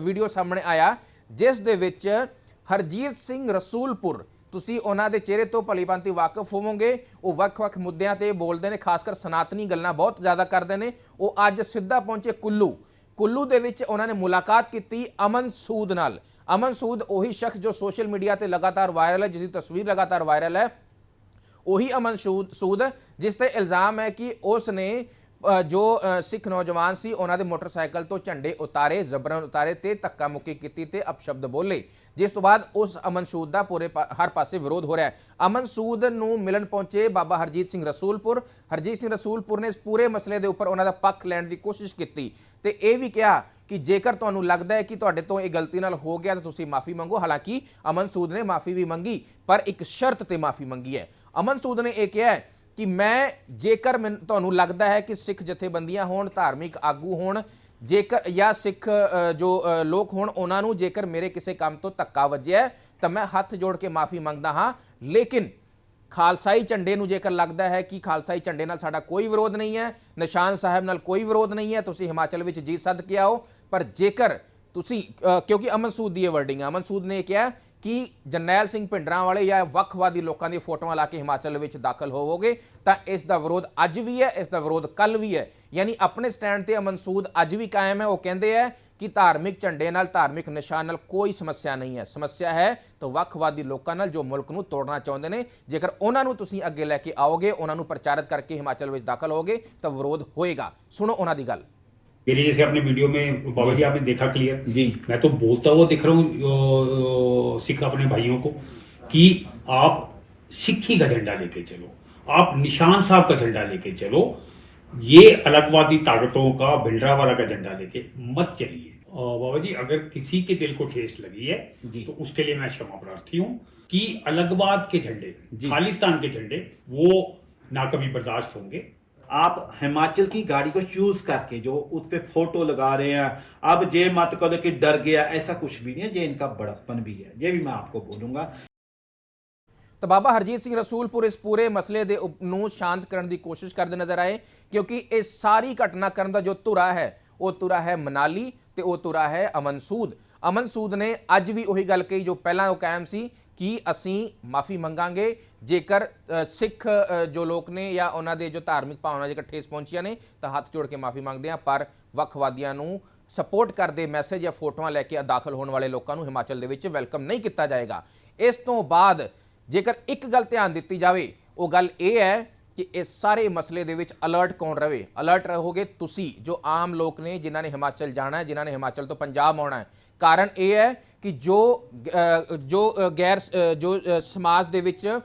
[SPEAKER 1] ਵੀਡੀਓ ਸਾਹਮਣੇ ਆਇਆ, ਜਿਸ ਦੇ ਵਿੱਚ ਹਰਜੀਤ ਸਿੰਘ ਰਸੂਲਪੁਰ, ਤੁਸੀਂ ਉਹਨਾਂ ਦੇ ਚਿਹਰੇ ਤੋਂ ਭਲੀਭਾਂਤੀ ਵਾਕਿਫ ਹੋਵੋਗੇ। ਉਹ ਵੱਖ-ਵੱਖ ਮੁੱਦਿਆਂ ਤੇ ਬੋਲਦੇ ਨੇ ਖਾਸ ਕਰ ਸਨਾਤਨੀ ਗੱਲਾਂ ਬਹੁਤ ਜ਼ਿਆਦਾ ਕਰਦੇ ਨੇ। ਉਹ ਅੱਜ ਸਿੱਧਾ ਪਹੁੰਚੇ ਕੁੱਲੂ। ਕੁੱਲੂ ਦੇ ਵਿੱਚ ਉਹਨਾਂ ਨੇ ਮੁਲਾਕਾਤ ਕੀਤੀ ਅਮਨ ਸੂਦ ਨਾਲ। ਅਮਨ ਸੂਦ ਉਹੀ ਸ਼ਖਸ ਜੋ ਸੋਸ਼ਲ ਮੀਡੀਆ ਤੇ ਲਗਾਤਾਰ ਵਾਇਰਲ ਹੈ ਜਿਸ ਦੀ ਤਸਵੀਰ ਲਗਾਤਾਰ ਵਾਇਰਲ ਹੈ। ਉਹੀ ਅਮਨ ਸੂਦ ਸੂਦ, ਜਿਸ ਤੇ ਇਲਜ਼ਾਮ ਹੈ ਕਿ ਉਸ ਨੇ ਜੋ ਸਿੱਖ ਨੌਜਵਾਨ ਸੀ, ਉਹਨਾਂ ਦੇ ਮੋਟਰਸਾਈਕਲ ਤੋਂ ਝੰਡੇ ਉਤਾਰੇ ਜ਼ਬਰਨ ਉਤਾਰੇ ਤੇ ਧੱਕਾ ਮੁੱਕੀ ਕੀਤੀ ਤੇ ਅਪਸ਼ਬਦ ਬੋਲੇ। ਜਿਸ ਤੋਂ ਬਾਅਦ ਉਸ ਅਮਨ ਸੂਦ ਦਾ ਪੂਰੇ ਪਾ- ਹਰ ਪਾਸੇ ਵਿਰੋਧ ਹੋ ਰਿਹਾ ਹੈ। ਅਮਨ ਸੂਦ ਨੂੰ ਮਿਲਣ ਪਹੁੰਚੇ ਬਾਬਾ ਹਰਜੀਤ ਸਿੰਘ ਰਸੂਲਪੁਰ। ਹਰਜੀਤ ਸਿੰਘ ਰਸੂਲਪੁਰ ਨੇ ਇਸ ਪੂਰੇ ਮਸਲੇ ਦੇ ਉੱਪਰ ਉਹਨਾਂ ਦਾ ਪੱਖ ਲੈਣ ਦੀ ਕੋਸ਼ਿਸ਼ ਕੀਤੀ। ਤੇ ਇਹ ਵੀ ਕਿਹਾ ਕਿ ਜੇਕਰ ਤੁਹਾਨੂੰ ਲੱਗਦਾ ਹੈ ਕਿ ਤੁਹਾਡੇ ਤੋਂ ਇਹ ਗਲਤੀ ਨਾਲ ਹੋ ਗਿਆ ਤਾਂ ਤੁਸੀਂ ਮਾਫੀ ਮੰਗੋ। ਹਾਲਾਂਕਿ ਅਮਨ ਸੂਦ ਨੇ ਮਾਫੀ ਵੀ ਮੰਗੀ, ਪਰ ਇੱਕ ਸ਼ਰਤ ਤੇ ਮਾਫੀ ਮੰਗੀ ਹੈ। ਅਮਨ ਸੂਦ ਨੇ ਇਹ ਕਿਹਾ ਕਿ ਮੈਂ ਜੇਕਰ ਮੈਨ- ਤੁਹਾਨੂੰ ਲੱਗਦਾ ਹੈ ਕਿ ਸਿੱਖ ਜਥੇਬੰਦੀਆਂ ਹੋਣ, ਧਾਰਮਿਕ ਆਗੂ ਹੋਣ, ਜੇਕਰ, ਜਾਂ ਸਿੱਖ ਜੋ ਲੋਕ ਹੋਣ, ਉਹਨਾਂ ਨੂੰ ਜੇਕਰ ਮੇਰੇ ਕਿਸੇ ਕੰਮ ਤੋਂ ਧੱਕਾ ਵੱਜਿਆ ਤਾਂ ਮੈਂ ਹੱਥ ਜੋੜ ਕੇ ਮਾਫੀ ਮੰਗਦਾ ਹਾਂ। ਲੇਕਿਨ ਖਾਲਸਾਈ ਝੰਡੇ ਨੂੰ ਜੇਕਰ ਲੱਗਦਾ ਹੈ ਕਿ ਖਾਲਸਾਈ ਝੰਡੇ ਨਾਲ ਸਾਡਾ ਕੋਈ ਵਿਰੋਧ ਨਹੀਂ ਹੈ, ਨਿਸ਼ਾਨ ਸਾਹਿਬ ਨਾਲ ਕੋਈ ਵਿਰੋਧ ਨਹੀਂ ਹੈ, ਤੁਸੀਂ ਹਿਮਾਚਲ ਵਿੱਚ ਜੀਤ ਸੱਦ ਕੇ ਆਓ। ਪਰ ਜੇਕਰ ਤੁਸੀਂ ਕਿਉਂਕਿ ਅਮਨ ਸੂਦ ਦੀ ਇਹ ਵਰਡਿੰਗ ਹੈ ਅਮਨ ਸੂਦ ਨੇ ਇਹ ਕਿਹਾ ਕਿ ਜਰਨੈਲ ਸਿੰਘ ਭਿੰਡਰਾਂ ਵਾਲੇ ਜਾਂ ਵੱਖਵਾਦੀ ਲੋਕਾਂ ਦੀਆਂ ਫੋਟੋਆਂ ਲਾ ਕੇ ਹਿਮਾਚਲ ਵਿੱਚ ਦਾਖਲ ਹੋਵੋਗੇ, ਤਾਂ ਇਸ ਦਾ ਵਿਰੋਧ ਅੱਜ ਵੀ ਹੈ, ਇਸ ਦਾ ਵਿਰੋਧ ਕੱਲ ਵੀ ਹੈ। ਯਾਨੀ ਆਪਣੇ ਸਟੈਂਡ ਤੇ ਅਮਨ ਸੂਦ ਅੱਜ ਵੀ ਕਾਇਮ ਹੈ। ਉਹ ਕਹਿੰਦੇ ਹੈ ਕਿ ਧਾਰਮਿਕ ਝੰਡੇ ਨਾਲ, ਧਾਰਮਿਕ ਨਿਸ਼ਾਨ ਨਾਲ ਕੋਈ ਸਮੱਸਿਆ ਨਹੀਂ ਹੈ। ਸਮੱਸਿਆ ਹੈ ਤਾਂ ਵੱਖਵਾਦੀ ਲੋਕਾਂ ਨਾਲ ਜੋ ਮੁਲਕ ਨੂੰ ਤੋੜਨਾ ਚਾਹੁੰਦੇ ਨੇ, ਜੇਕਰ ਉਹਨਾਂ ਨੂੰ ਤੁਸੀਂ ਅੱਗੇ ਲੈ ਕੇ ਆਓਗੇ, ਉਹਨਾਂ ਨੂੰ ਪ੍ਰਚਾਰਿਤ ਕਰਕੇ ਹਿਮਾਚਲ ਵਿੱਚ ਦਾਖਲ ਹੋਗੇ ਤਾਂ ਵਿਰੋਧ ਹੋਏਗਾ। ਸੁਣੋ ਉਹਨਾਂ ਦੀ ਗੱਲ।
[SPEAKER 4] मेरे जैसे अपने वीडियो में बाबा जी आपने देखा क्लियर
[SPEAKER 5] जी।
[SPEAKER 4] मैं तो बोलता हुआ दिख रहा हूँ सिख अपने भाइयों को कि आप सिक्खी का झंडा लेके चलो आप निशान साहब का झंडा लेके चलो ये अलगवादी ताकतों का भिंडरावाला का झंडा लेके मत चलिए बाबा जी अगर किसी के दिल को ठेस लगी है
[SPEAKER 5] जी।
[SPEAKER 4] तो उसके लिए मैं क्षमा प्रार्थी हूँ कि अलगवाद के झंडे खालिस्तान के झंडे वो ना कभी बर्दाश्त होंगे
[SPEAKER 5] आप हिमाचल की गाड़ी को चूज करके जो उस पे फोटो लगा रहे हैं अब ये मत करो कि डर गया ऐसा कुछ भी नहीं है ये इनका बड़प्पन भी है ये भी मैं आपको बोलूंगा
[SPEAKER 1] ਤਾਂ ਬਾਬਾ ਹਰਜੀਤ ਸਿੰਘ ਰਸੂਲਪੁਰ ਇਸ ਪੂਰੇ ਮਸਲੇ ਦੇ ਉਪ- ਨੂੰ ਸ਼ਾਂਤ ਕਰਨ ਦੀ ਕੋਸ਼ਿਸ਼ ਕਰਦੇ ਨਜ਼ਰ ਆਏ ਕਿਉਂਕਿ ਇਹ ਸਾਰੀ ਘਟਨਾਕ੍ਰਮ ਦਾ ਜੋ ਧੁਰਾ ਹੈ ਉਹ ਧੁਰਾ ਹੈ ਮਨਾਲੀ ਤੇ ਉਹ ਧੁਰਾ ਹੈ ਅਮਨ ਸੂਦ ਅਮਨ ਸੂਦ ਨੇ ਅੱਜ ਵੀ ਉਹੀ ਗੱਲ ਕਹੀ ਜੋ ਪਹਿਲਾਂ ਉਹ ਕਾਇਮ ਸੀ ਕਿ ਅਸੀਂ ਮਾਫੀ ਮੰਗਾਂਗੇ। ਜੇਕਰ ਸਿੱਖ ਜੋ ਲੋਕ ਨੇ ਜਾਂ ਉਹਨਾਂ ਦੇ ਜੋ ਧਾਰਮਿਕ ਭਾਵਨਾ ਜੇਕਰ ਠੇਸ ਪਹੁੰਚੀਆਂ ਨੇ, ਤਾਂ ਹੱਥ ਜੋੜ ਕੇ ਮਾਫੀ ਮੰਗਦੇ ਆ ਪਰ ਵੱਖਵਾਦੀਆਂ ਨੂੰ ਸਪੋਰਟ ਕਰਦੇ ਮੈਸੇਜ ਜਾਂ ਫੋਟੋਆਂ ਲੈ ਕੇ ਦਾਖਲ ਹੋਣ ਵਾਲੇ ਲੋਕਾਂ ਨੂੰ ਹਿਮਾਚਲ ਦੇ ਵਿੱਚ ਵੈਲਕਮ ਨਹੀਂ ਕੀਤਾ ਜਾਏਗਾ। ਇਸ ਤੋਂ ਬਾਅਦ ਜੇਕਰ ਇੱਕ ਗੱਲ ਧਿਆਨ ਦਿੱਤੀ ਜਾਵੇ, ਉਹ ਗੱਲ ਇਹ ਹੈ ਕਿ ਇਸ ਸਾਰੇ ਮਸਲੇ ਦੇ ਵਿੱਚ ਅਲਰਟ ਕੌਣ ਰਵੇ? ਅਲਰਟ ਰਹੋਗੇ ਤੁਸੀਂ, ਜੋ ਆਮ ਲੋਕ ਨੇ, ਜਿਨ੍ਹਾਂ ਨੇ ਹਿਮਾਚਲ ਜਾਣਾ ਹੈ, ਜਿਨ੍ਹਾਂ ਨੇ ਹਿਮਾਚਲ ਤੋਂ ਪੰਜਾਬ ਆਉਣਾ ਹੈ। ਕਾਰਨ ਇਹ ਹੈ ਕਿ ਜੋ ਜੋ ਗੈਰ ਜੋ ਸਮਾਜ ਦੇ ਵਿੱਚ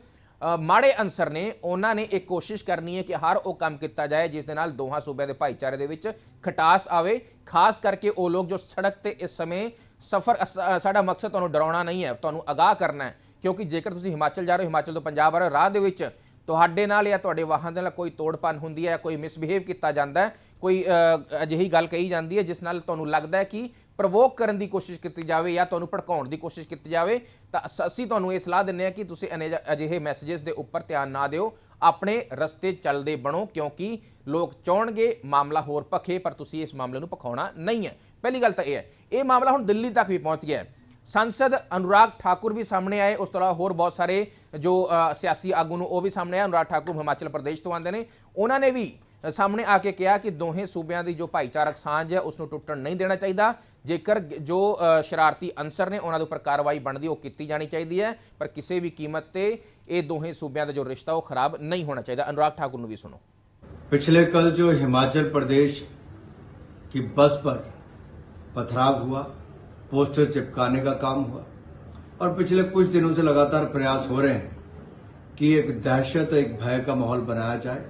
[SPEAKER 1] ਮਾੜੇ ਅੰਸਰ ਨੇ, ਉਹਨਾਂ ਨੇ ਇੱਕ ਕੋਸ਼ਿਸ਼ ਕਰਨੀ ਹੈ ਕਿ ਹਰ ਉਹ ਕੰਮ ਕੀਤਾ ਜਾਏ ਜਿਸ ਦੇ ਨਾਲ ਦੋਹਾਂ ਸੂਬਿਆਂ ਦੇ ਭਾਈਚਾਰੇ ਦੇ ਵਿੱਚ ਖਟਾਸ ਆਵੇ। ਖਾਸ ਕਰਕੇ ਉਹ ਲੋਕ ਜੋ ਸੜਕ ਤੇ ਇਸ ਸਮੇਂ ਸਫਰ ਸਾਡਾ ਮਕਸਦ ਤੁਹਾਨੂੰ ਡਰਾਉਣਾ ਨਹੀਂ ਹੈ, ਤੁਹਾਨੂੰ ਅਗਾਹ ਕਰਨਾ ਹੈ। ਕਿਉਂਕਿ ਜੇਕਰ ਤੁਸੀਂ ਹਿਮਾਚਲ ਜਾ ਰਹੇ ਹੋ, ਹਿਮਾਚਲ ਤੋਂ ਪੰਜਾਬ ਆ ਰਹੇ ਹੋ, ਰਾਹ ਦੇ ਵਿੱਚ ਤੁਹਾਡੇ ਨਾਲ ਜਾਂ ਤੁਹਾਡੇ ਵਾਹਨ ਦੇ ਨਾਲ ਕੋਈ ਤੋੜਪਨ ਹੁੰਦੀ ਹੈ, ਕੋਈ ਮਿਸਬਿਹੇਵ ਕੀਤਾ ਜਾਂਦਾ ਹੈ, ਕੋਈ ਅਜਿਹੀ ਗੱਲ ਕਹੀ ਜਾਂਦੀ ਹੈ ਜਿਸ ਨਾਲ ਤੁਹਾਨੂੰ ਲੱਗਦਾ ਹੈ ਕਿ ਪ੍ਰਵੋਕ ਕਰਨ ਦੀ ਕੋਸ਼ਿਸ਼ ਕੀਤੀ ਜਾਵੇ ਜਾਂ ਤੁਹਾਨੂੰ ਭੜਕਾਉਣ ਦੀ ਕੋਸ਼ਿਸ਼ ਕੀਤੀ ਜਾਵੇ, ਤਾਂ ਅਸ- ਅਸੀਂ ਤੁਹਾਨੂੰ ਇਹ ਸਲਾਹ ਦਿੰਦੇ ਹਾਂ ਕਿ ਤੁਸੀਂ ਅਨੇ- ਅਜਿਹੇ ਮੈਸੇजेस ਦੇ ਉੱਪਰ ਧਿਆਨ ਨਾ ਦਿਓ, ਆਪਣੇ ਰਸਤੇ ਚੱਲਦੇ ਬਣੋ ਕਿਉਂਕਿ ਲੋਕ ਚਾਹਣਗੇ ਮਾਮਲਾ ਹੋਰ ਭਖੇ ਪਰ ਤੁਸੀਂ ਇਸ ਮਾਮਲੇ ਨੂੰ ਪਖਾਉਣਾ ਨਹੀਂ ਹੈ। ਪਹਿਲੀ ਗੱਲ ਤਾਂ ਇਹ ਹੈ, ਇਹ ਮਾਮਲਾ ਹੁਣ ਦਿੱਲੀ ਤੱਕ ਵੀ ਪਹੁੰਚ ਗਿਆ ਹੈ। ਸੰਸਦ ਅਨੁਰਾਗ ਠਾਕੁਰ ਵੀ ਸਾਹਮਣੇ ਆਏ ਉਸ ਤੋਂ ਇਲਾਵਾ ਹੋਰ ਬਹੁਤ ਸਾਰੇ ਜੋ ਅ, ਸਿਆਸੀ ਆਗੂ ਨੂੰ ਉਹ ਵੀ ਸਾਹਮਣੇ ਆਏ ਅਨੁਰਾਗ ਠਾਕੁਰ ਹਿਮਾਚਲ ਪ੍ਰਦੇਸ਼ ਤੋਂ ਆਉਂਦੇ ਨੇ ਉਹਨਾਂ ਨੇ ਵੀ ਅ, ਸਾਹਮਣੇ ਆ ਕੇ ਕਿਹਾ ਕਿ ਦੋਹੇ ਸੂਬਿਆਂ ਦੀ ਜੋ ਭਾਈਚਾਰਕ ਸਾਂਝ ਹੈ ਉਸ ਨੂੰ ਟੁੱਟਣ ਨਹੀਂ ਦੇਣਾ ਚਾਹੀਦਾ ਜੇਕਰ ਗ- ਜੋ ਅ, ਸ਼ਰਾਰਤੀ ਅੰਸਰ ਨੇ ਉਹਨਾਂ ਦੇ ਉੱਪਰ ਕਾਰਵਾਈ ਬਣਦੀ ਉਹ ਕੀਤੀ ਜਾਣੀ ਚਾਹੀਦੀ ਹੈ ਪਰ ਕਿਸੇ ਵੀ ਕੀਮਤ ਤੇ ਇਹ ਦੋਹੇ ਸੂਬਿਆਂ ਦਾ ਜੋ ਰਿਸ਼ਤਾ ਉਹ ਖਰਾਬ ਨਹੀਂ ਹੋਣਾ ਚਾਹੀਦਾ ਅਨੁਰਾਗ ਠਾਕੁਰ ਨੂੰ ਵੀ ਸੁਣੋ
[SPEAKER 6] पिछले कल जो हिमाचल प्रदेश की बस पर पथराव हुआ पोस्टर चिपकाने का काम हुआ। और पिछले कुछ दिनों से लगातार प्रयास हो रहे हैं कि एक दहशत, एक भय का माहौल बनाया जाए,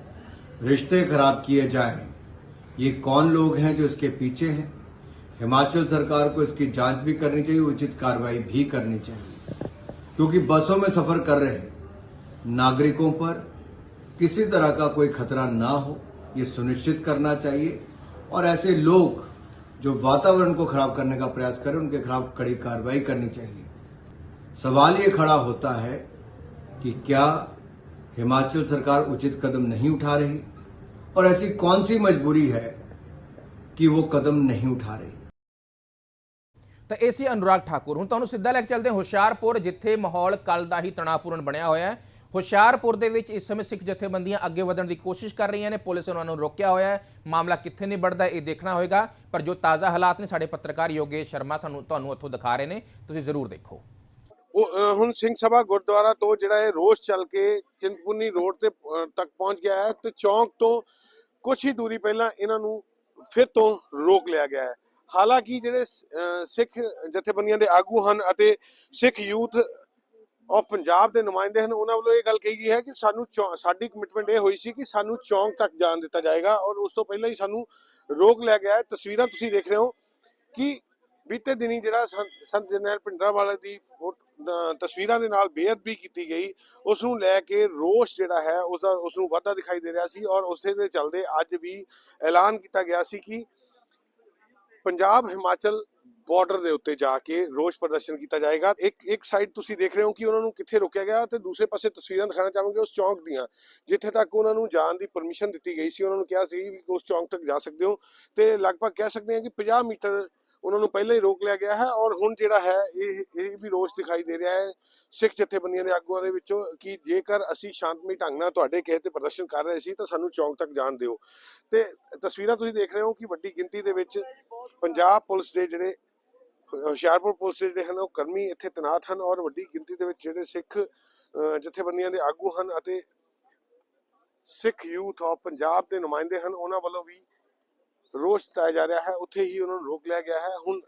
[SPEAKER 6] रिश्ते खराब किए जाएँ। ये कौन लोग हैं जो इसके पीछे हैं? हिमाचल सरकार को इसकी जाँच भी करनी चाहिए, उचित कार्रवाई भी करनी चाहिए। क्योंकि बसों में सफ़र कर रहे नागरिकों पर किसी तरह का कोई खतरा ना हो, ये सुनिश्चित करना चाहिए। और ऐसे लोग जो वातावरण को खराब करने का प्रयास करें उनके खिलाफ कड़ी कार्रवाई करनी चाहिए सवाल ये खड़ा होता है कि क्या हिमाचल सरकार उचित कदम नहीं उठा रही और ऐसी कौन सी मजबूरी है कि वो कदम नहीं उठा रही
[SPEAKER 1] ਤਾਂ ਇਹ ਸੀ ਅਨੁਰਾਗ ਠਾਕੁਰ ਹੁਣ ਤੁਹਾਨੂੰ ਸਿੱਧਾ ਲੈ ਕੇ ਚੱਲਦੇ ਹਾਂ ਹੁਸ਼ਿਆਰਪੁਰ ਜਿੱਥੇ ਮਾਹੌਲ ਕੱਲ ਦਾ ਹੀ ਤਣਾਅਪੂਰਨ ਬਣਿਆ ਹੋਇਆ ਹੈ ਹੁਸ਼ਿਆਰਪੁਰ ਦੇ ਵਿੱਚ ਇਸ ਸਮੇਂ ਸਿੱਖ ਜਥੇਬੰਦੀਆਂ ਅੱਗੇ ਵਧਣ ਦੀ ਕੋਸ਼ਿਸ਼ ਕਰ ਰਹੀਆਂ ਨੇ। ਪੁਲਿਸ ਉਹਨਾਂ ਨੂੰ ਰੋਕਿਆ ਹੋਇਆ ਹੈ। ਮਾਮਲਾ ਕਿੱਥੇ ਨਿਬੜਦਾ ਇਹ ਦੇਖਣਾ ਹੋਏਗਾ। ਪਰ ਜੋ ਤਾਜ਼ਾ ਹਾਲਾਤ ਨੇ ਸਾਡੇ ਪੱਤਰਕਾਰ ਯੋਗੇਸ਼ ਸ਼ਰਮਾ ਤੁਹਾਨੂੰ ਤੁਹਾਨੂੰ ਉੱਥੋਂ ਦਿਖਾ ਰਹੇ ਨੇ। ਤੁਸੀਂ ਜ਼ਰੂਰ ਦੇਖੋ।
[SPEAKER 7] ਹੁਣ ਸਿੰਘ ਸਭਾ ਗੁਰਦੁਆਰਾ ਤੋਂ ਜਿਹੜਾ ਇਹ ਰੋਸ ਚੱਲ ਕੇ ਚਿੰਤਪੁਰਨੀ ਰੋਡ ਤੇ ਤੱਕ ਪਹੁੰਚ ਗਿਆ ਹੈ ਤੇ ਚੌਂਕ ਤੋਂ ਕੁਝ ਹੀ ਦੂਰੀ ਪਹਿਲਾਂ ਇਹਨਾਂ ਨੂੰ ਫਿਰ ਤੋਂ ਰੋਕ ਲਿਆ ਗਿਆ ਹੈ। ਹਾਲਾਂਕਿ ਜਿਹੜੇ ਸਿੱਖ ਜਥੇਬੰਦੀਆਂ ਦੇ ਆਗੂ ਹਨ ਅਤੇ ਸਿੱਖ ਯੂਥ ਆਫ ਪੰਜਾਬ ਦੇ ਨੁਮਾਇੰਦੇ ਹਨ, ਉਹਨਾਂ ਵੱਲੋਂ ਇਹ ਗੱਲ ਕਹੀ ਗਈ ਹੈ ਕਿ ਸਾਨੂੰ ਸਾਡੀ ਕਮਿਟਮੈਂਟ ਇਹ ਹੋਈ ਸੀ ਕਿ ਸਾਨੂੰ ਚੌਂਕ ਤੱਕ ਜਾਣ ਦਿੱਤਾ ਜਾਏਗਾ ਔਰ ਉਸ ਤੋਂ ਪਹਿਲਾਂ ਹੀ ਸਾਨੂੰ ਰੋਕ ਲਿਆ ਗਿਆ ਹੈ। ਤਸਵੀਰਾਂ ਤੁਸੀਂ ਦੇਖ ਰਹੇ ਹੋ ਕਿ ਬੀਤੇ ਦਿਨੀ ਜਿਹੜਾ ਸੰਤ ਸੰਤ ਜਰਨੈਲ ਦੀ ਤਸਵੀਰਾਂ ਦੇ ਨਾਲ ਬੇਅਦਬੀ ਕੀਤੀ ਗਈ ਉਸ ਨੂੰ ਲੈ ਕੇ ਰੋਸ਼ ਜਿਹੜਾ ਹੈ ਉਸ ਦਾ ਉਸ ਨੂੰ ਵਾਧਾ ਦਿਖਾਈ ਦੇ ਰਿਹਾ ਸੀ ਔਰ ਉਸੇ ਦੇ ਚੱਲਦੇ ਅੱਜ ਵੀ ਐਲਾਨ ਕੀਤਾ ਗਿਆ ਸੀ ਕਿ ਪੰਜਾਬ, ਹਿਮਾਚਲ ਬਾਰਡਰ ਦੇ ਉੱਤੇ ਜਾ ਕੇ ਰੋਸ਼ ਪ੍ਰਦਰਸ਼ਨ ਕੀਤਾ ਜਾਏਗਾ। ਇੱਕ ਇੱਕ ਸਾਈਡ ਤੁਸੀਂ ਦੇਖ ਰਹੇ ਹੋ ਕਿ ਉਹਨਾਂ ਨੂੰ ਕਿੱਥੇ ਰੋਕਿਆ ਗਿਆ ਤੇ ਦੂਸਰੇ ਪਾਸੇ ਤਸਵੀਰਾਂ ਦਿਖਾਣਾ ਚਾਹਾਂਗੇ ਉਸ ਚੌਂਕ ਦੀਆਂ, ਜਿੱਥੇ ਤੱਕ ਉਹਨਾਂ ਨੂੰ ਜਾਣ ਦੀ ਪਰਮਿਸ਼ਨ ਦਿੱਤੀ ਗਈ ਸੀ। ਉਹਨਾਂ ਨੂੰ ਕਿਹਾ ਸੀ ਵੀ ਉਸ ਚੌਂਕ ਤੱਕ ਜਾ ਸਕਦੇ ਹੋ ਤੇ ਲਗਭਗ ਕਹਿ ਸਕਦੇ ਹਾਂ ਕਿ 50 ਮੀਟਰ ਉਹਨਾਂ ਨੂੰ ਪਹਿਲਾਂ ਹੀ ਰੋਕ ਲਿਆ ਗਿਆ ਹੈ ਔਰ ਹੁਣ ਜਿਹੜਾ ਹੈ ਇਹ ਇਹ ਵੀ ਰੋਸ਼ ਦਿਖਾਈ ਦੇ ਰਿਹਾ ਹੈ ਸਿੱਖ ਜਥੇਬੰਦੀਆਂ ਦੇ ਆਗੂਆਂ ਦੇ ਵਿੱਚੋਂ ਕਿ ਜੇਕਰ ਅਸੀਂ ਸ਼ਾਂਤਮਈ ਢੰਗ ਨਾਲ ਤੁਹਾਡੇ ਕਿਸੇ ਤੇ ਪ੍ਰਦਰਸ਼ਨ ਕਰ ਰਹੇ ਸੀ ਤਾਂ ਸਾਨੂੰ ਚੌਂਕ ਤੱਕ ਜਾਣ ਦਿਓ। ਤੇ ਤਸਵੀਰਾਂ ਤੁਸੀਂ ਦੇਖ ਰਹੇ ਹੋ ਕਿ ਵੱਡੀ ਗਿਣਤੀ ਦੇ ਵਿੱਚ ਪੰਜਾਬ ਪੁਲਿਸ ਦੇ ਜਿਹੜੇ ਹੁਸ਼ਿਆਰਪੁਰ ਪੁਲਿਸ ਜਿਹੜੇ ਹਨ, ਉਹ ਕਰਮੀ ਇੱਥੇ ਤੈਨਾਤ ਹਨ ਔਰ ਵੱਡੀ ਗਿਣਤੀ ਦੇ ਵਿੱਚ ਜਿਹੜੇ ਸਿੱਖ ਜਥੇਬੰਦੀਆਂ ਦੇ ਆਗੂ ਹਨ ਅਤੇ ਸਿੱਖ ਯੂਥ ਆਫ ਪੰਜਾਬ ਦੇ ਨੁਮਾਇੰਦੇ ਹਨ, ਉਹਨਾਂ ਵੱਲੋਂ ਵੀ ਰੋਸ਼ ਜਤਾਇਆ ਜਾ ਰਿਹਾ ਹੈ। ਉੱਥੇ ਹੀ ਉਹਨਾਂ ਨੂੰ ਰੋਕ ਲਿਆ ਗਿਆ ਹੈ। ਹੁਣ